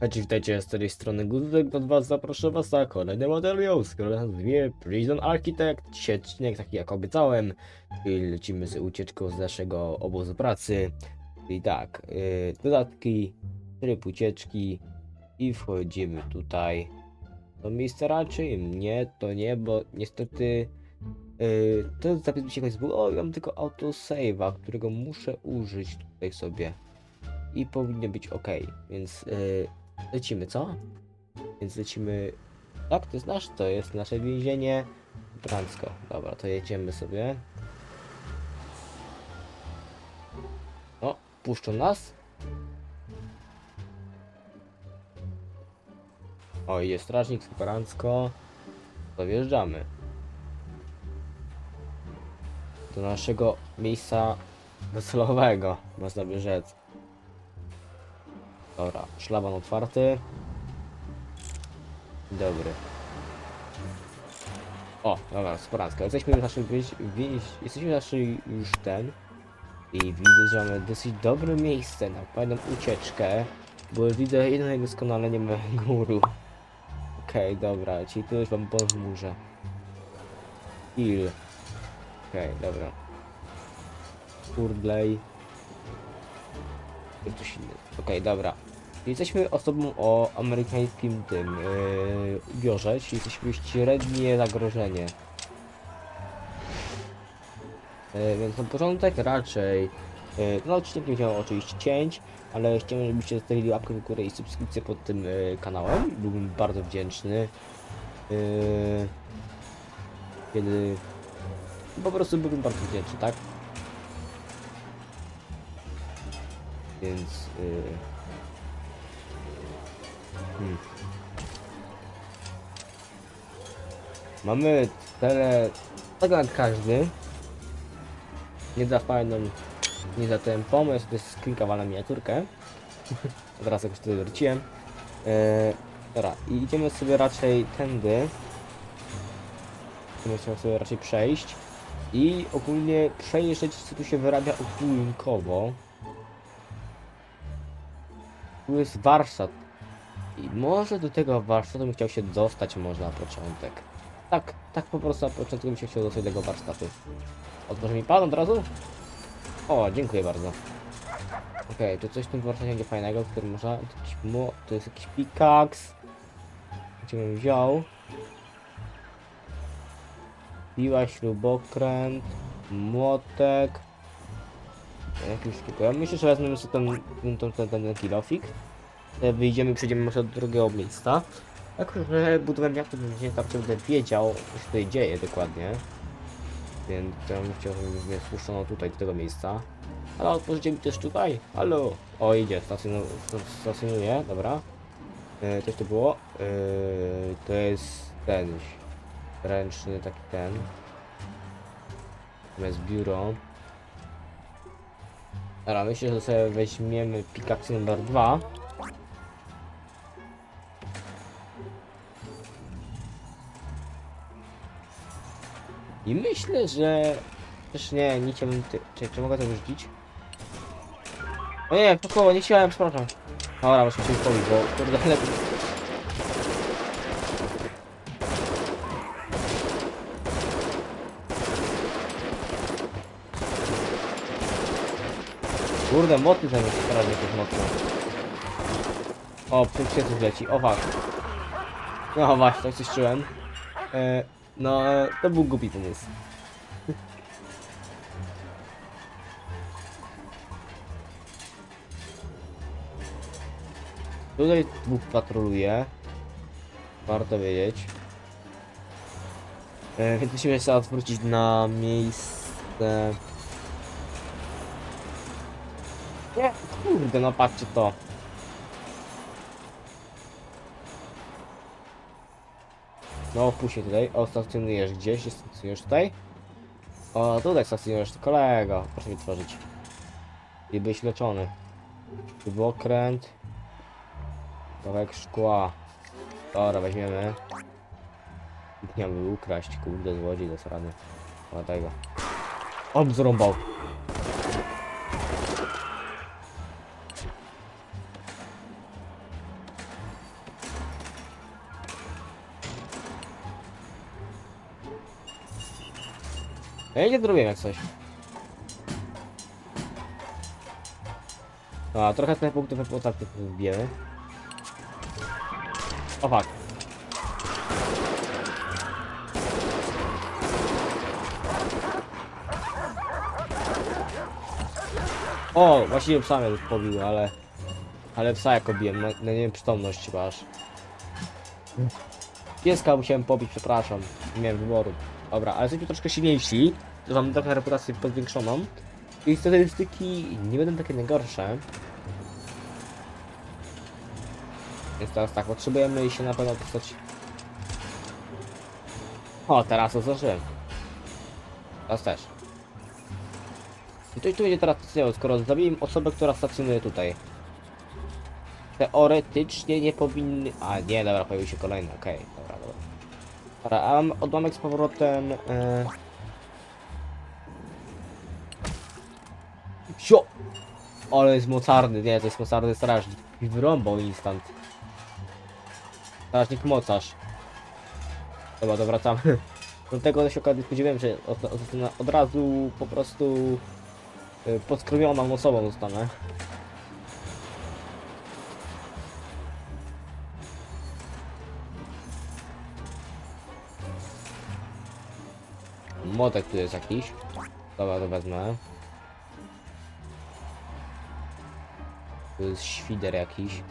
Cześć, witajcie z tej strony Guzek, do was zaproszę was na kolejny materiał, z nazwie Prison Architect. Dzisiaj odcinek taki jak obiecałem, i lecimy z ucieczką z naszego obozu pracy. I tak, yy, dodatki, tryb ucieczki i wchodzimy tutaj. To miejsce raczej? Nie, to nie, bo niestety yy, to zapis mi się jakoś zbugował, o, ja mam tylko autosave'a, którego muszę użyć tutaj sobie. I powinno być ok, więc yy, lecimy, co? Więc lecimy. Tak, to jest nasz, to jest nasze więzienie. Fransko. Dobra, to jedziemy sobie. O, puszczą nas. O, jest strażnik z Fransko. To wjeżdżamy. Do naszego miejsca docelowego, można by rzec. Dobra, szlaban otwarty. Dobry. O, dobra, sporanska. Jesteśmy w naszym jesteśmy w naszej już ten. I widzę, że mamy dosyć dobre miejsce na fajną ucieczkę. Bo widzę jedno doskonalenie mojego muru. Okej, dobra, czyli tu już wam pozmurzę. Heal. Okej, dobra. Kurdlej. To coś innego. Okej, dobra. Jesteśmy osobą o amerykańskim tym yy, ubiorze, czyli jesteśmy średnie zagrożenie. Yy, więc na początek raczej yy, no odcinek nie chciałem oczywiście cięć, ale chciałem, żebyście zostawili łapkę w górę i subskrypcję pod tym yy, kanałem. Byłbym bardzo wdzięczny. Yy, kiedy po prostu byłbym bardzo wdzięczny, tak? Więc yy, Hmm. Mamy tyle, tak jak każdy. Nie za fajną, nie za ten pomysł, to jest sklinkowana miniaturkę. Teraz jakoś wtedy wróciłem. Eee, dobra, i idziemy sobie raczej tędy. Idziemy sobie raczej przejść. I ogólnie przejrzeć, co tu się wyrabia ogólnikowo. Tu jest warsztat i może do tego warsztatu bym chciał się dostać może na początek. Tak, tak po prostu na początku bym się chciał dostać do tego warsztatu. Otworzy mi pan od razu? O, dziękuję bardzo. Okej, tu coś w tym warsztacie będzie fajnego, który można... To, jakiś mo... to jest jakiś pickaxe. Gdzie bym wziął? Piła, śrubokręt, młotek. Jakiś tylko. Ja myślę, że wezmę sobie ten, ten, ten, ten, ten kilofik. E, wyjdziemy przejdziemy może do drugiego miejsca. Jako, że budowałem jak to będzie tak będę wiedział, co się tutaj dzieje dokładnie. Więc ja bym chciał, żeby mnie spuszczono tutaj, do tego miejsca. Ale otworzycie mi też tutaj. Halo! O, idzie, stacjonu, stacjonuje, dobra. E, coś to było? E, to jest ten ręczny taki ten. Natomiast biuro. Dobra, myślę, że sobie weźmiemy pickaxe numer 2. I myślę, że... Też nie, nie chciałbym... Ty... Czy, czy mogę to wyrzucić? O nie, to koło, nie chciałem, przepraszam. Dobra, muszę się uspokoić, bo kurde lepiej. Kurde, moty zamiast sprawnie też mocno. O, przed się coś leci, o fuck. No właśnie, tak coś czułem. E, no, to był głupi pomysł. Tutaj dwóch patroluje. Warto wiedzieć. E, więc musimy się odwrócić na miejsce. Kurde, no patrzcie to. No, później tutaj. O, stacjonujesz gdzieś? Stacjonujesz tutaj? O, tutaj stacjonujesz, kolego. Proszę mi tworzyć. I byś leczony. Tu był okręt. Kawałek szkła. Dobra, weźmiemy. Nie mamy ukraść, kurde, złodziej do strony. O, tego. Obzrąbał. Nie zrobiłem jak coś. A, trochę tych punktów wypłatnych wbijemy. O fuck. O, właściwie psa mnie już pobił, ale... Ale psa jak obiłem, na, na nieprzytomność chyba aż. Pieska musiałem pobić, przepraszam. Nie miałem wyboru. Dobra, ale jesteśmy troszkę silniejsi. Mam trochę reputację podwiększoną. I statystyki nie będą takie najgorsze. Więc teraz tak, potrzebujemy się na pewno dostać... O, teraz to zdążyłem. Teraz też. I to, tu będzie teraz stacjonował, skoro zabiłem osobę, która stacjonuje tutaj. Teoretycznie nie powinny... A nie, dobra, pojawił się kolejny, okej, dobra, dobra. Dobra, a mam odłamek z powrotem... E... Sio! Ale jest mocarny, nie, to jest mocarny strażnik. I wyrąbał instant. Strażnik mocarz. Dobra, to wracamy. Do tego się okazji spodziewałem, że od, od, od razu po prostu y, osobą zostanę. Młotek tu jest jakiś. Dobra, to wezmę. Tu jest świder jakiś.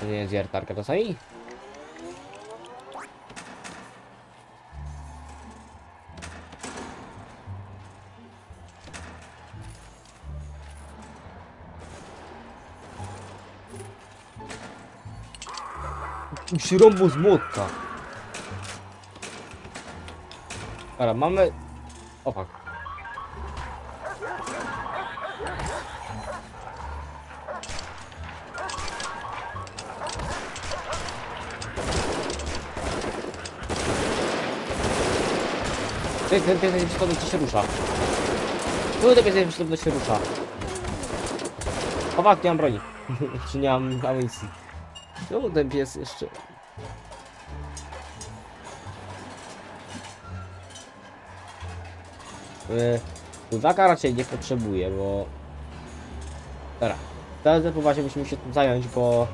To nie jest wiertarka czasami? Śrąbu z młotka. Dobra, mamy... O ty, ty, ty, ty, ty się rusza. Ty, ty, ty się rusza. Fuck, nie mam broni. Czy nie mam amunicji. Czemu ten pies jeszcze... Yy, Uwaga raczej nie potrzebuję, bo... Dobra, teraz poważnie musimy się tym zająć, bo...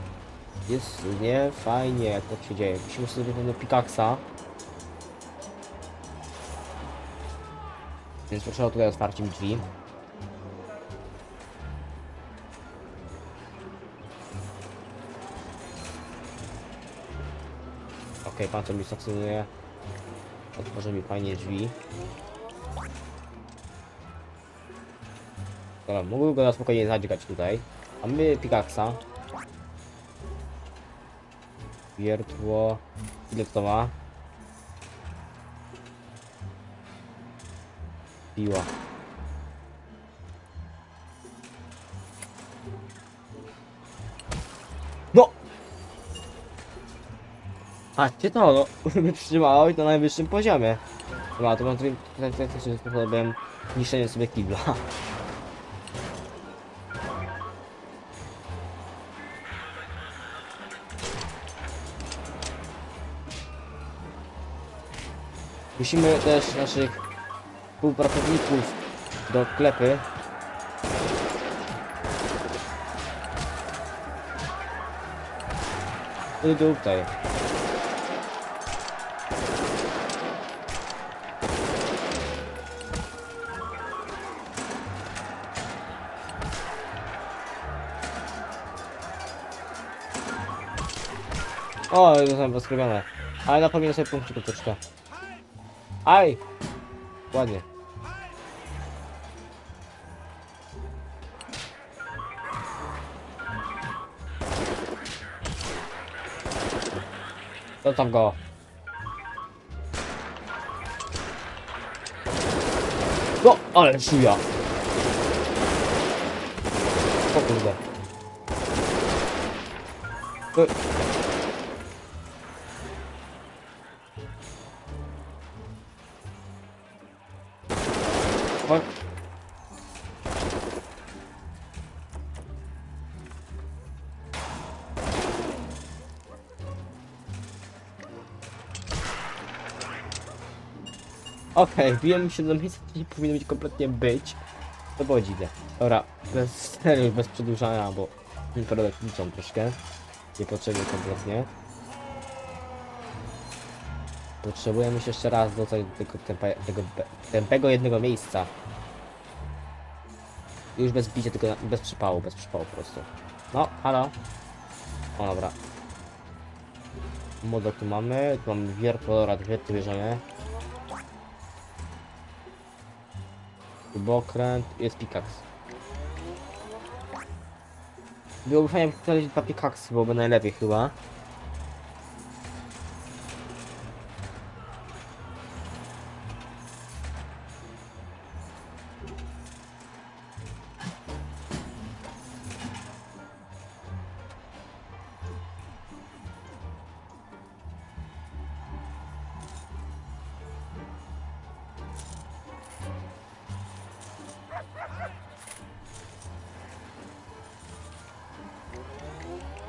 Jest nie fajnie jak to się dzieje. Musimy sobie pewno pikaksa. Więc potrzeba tutaj otwarciem drzwi. Okej, pan co mi stacjonuje. Otworzy mi fajnie drzwi. Dobra, mógłbym go na spokojnie zadźgać tutaj. A my pikaksa. Wiertło. Ile to ma? Piła. No! Patrzcie to, no, wytrzymało i to na najwyższym poziomie. Dobra, to mam tutaj sposobem niszczenie sobie kibla. Musimy też naszych współpracowników do klepy. I tutaj. O, zostałem rozkrowione. Ale napomnę sobie punkcik troszeczkę. Aj! Ładnie. Co tam go? No, ale szuja. O kurde. E. Fuck. Okej, wbiłem się do miejsca, gdzie powinno być kompletnie być. To było dziwne. Dobra, bez serio, bez przedłużania, bo naprawdę liczą troszkę. Niepotrzebnie kompletnie. Potrzebujemy się jeszcze raz do tego, tempa, tego jednego miejsca. Już bez bicia, tylko bez przypału, bez przypału po prostu. No, halo. O, dobra. Modo tu mamy, tu mamy wiertolora, dwie tu bierzemy. Bokręt, jest pikaks. Byłoby fajnie znaleźć dwa pikaksy, byłoby najlepiej chyba.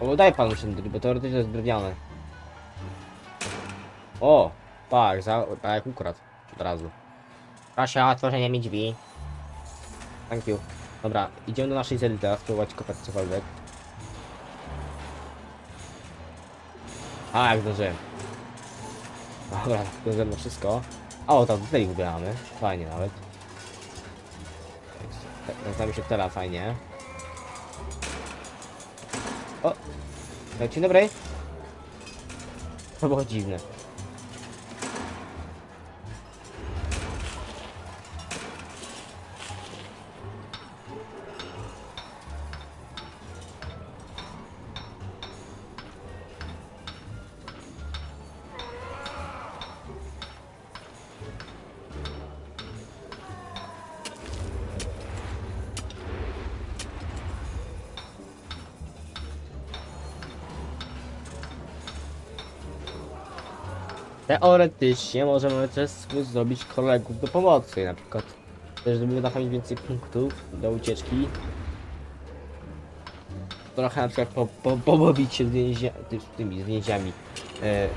O, daj panu się, bo teoretycznie jest drewniane. O, tak, za, tak ukradł. Od razu. Proszę o otworzenie mi drzwi. Thank you. Dobra, idziemy do naszej celi teraz, spróbować kopać cokolwiek. A, jak zdążyłem. Dobra, zdążyłem na wszystko. O, tam tutaj ubieramy. Fajnie nawet. Znamy się teraz fajnie. O! Dzień dobry. To było dziwne. Teoretycznie możemy też zrobić kolegów do pomocy, na przykład też żeby mieć więcej punktów do ucieczki. Trochę na przykład po, po, pobawić się z, z tymi z więźniami. E,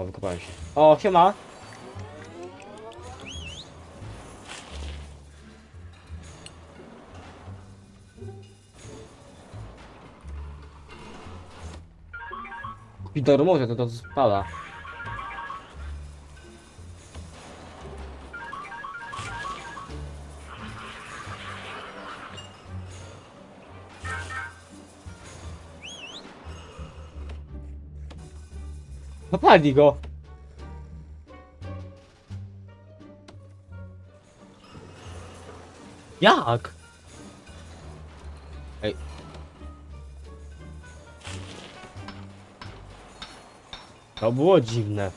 o, wykopałem się. O, siema! To to spada. Napadli go! Jak? Ej. To było dziwne.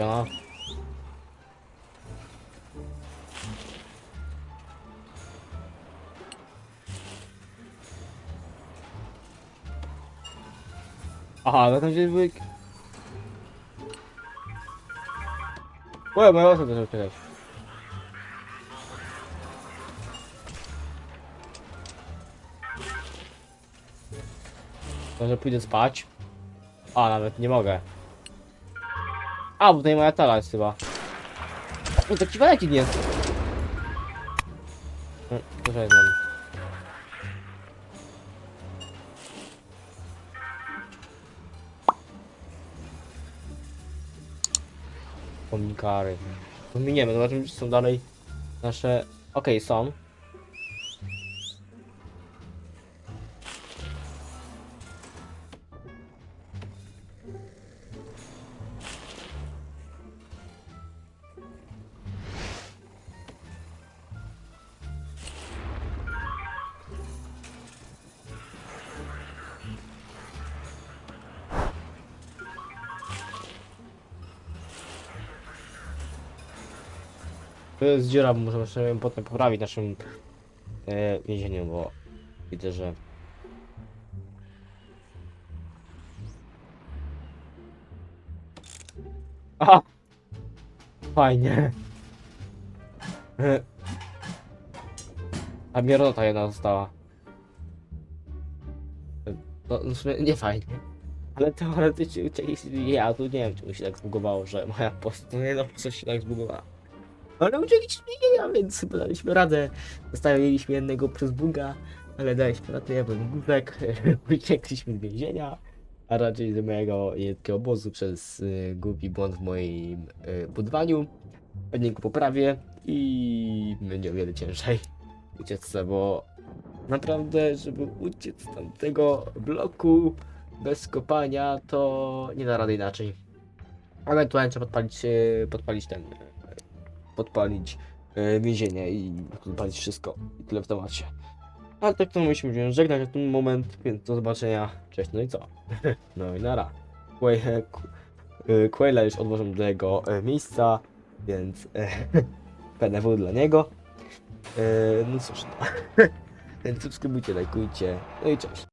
Ja. Aha, no tam się były... Oj, moja osoba też czekać. Może pójdę spać? A, nawet nie mogę. A, bo tutaj moja tala jest chyba. No to waleki nie jest. No, to że znam. Pomnikary. Pominiemy, zobaczymy czy są dalej nasze... Okej, są. To jest dziura, bo możemy potem poprawić naszym e, więzieniu, bo widzę, że Aha! Fajnie. A mierota jedna została. No, w sumie nie fajnie. Ale teoretycznie uciekliśmy. Ja tu nie wiem, czemu się tak zbugowało, że moja postać, no nie no, postać się tak zbugowała. Ale uciekliśmy nie, a więc daliśmy radę. Zostawiliśmy jednego przez buga, ale daliśmy radę, ja byłem guzek, uciekliśmy z więzienia, a raczej z mojego jednego obozu przez y, głupi błąd w moim y, budowaniu. Pewnie go poprawię i będzie o wiele ciężej uciec, bo naprawdę, żeby uciec z tamtego bloku bez kopania, to nie da rady inaczej. Ewentualnie trzeba podpalić, e, podpalić ten, podpalić e, więzienie i podpalić wszystko i tyle w temacie. Ale tak to musimy się żegnać na ten moment, więc do zobaczenia, cześć, no i co? No i nara. E, e, Quaila już odłożę do jego miejsca, więc PNW dla niego. No cóż, więc subskrybujcie, lajkujcie, no i cześć.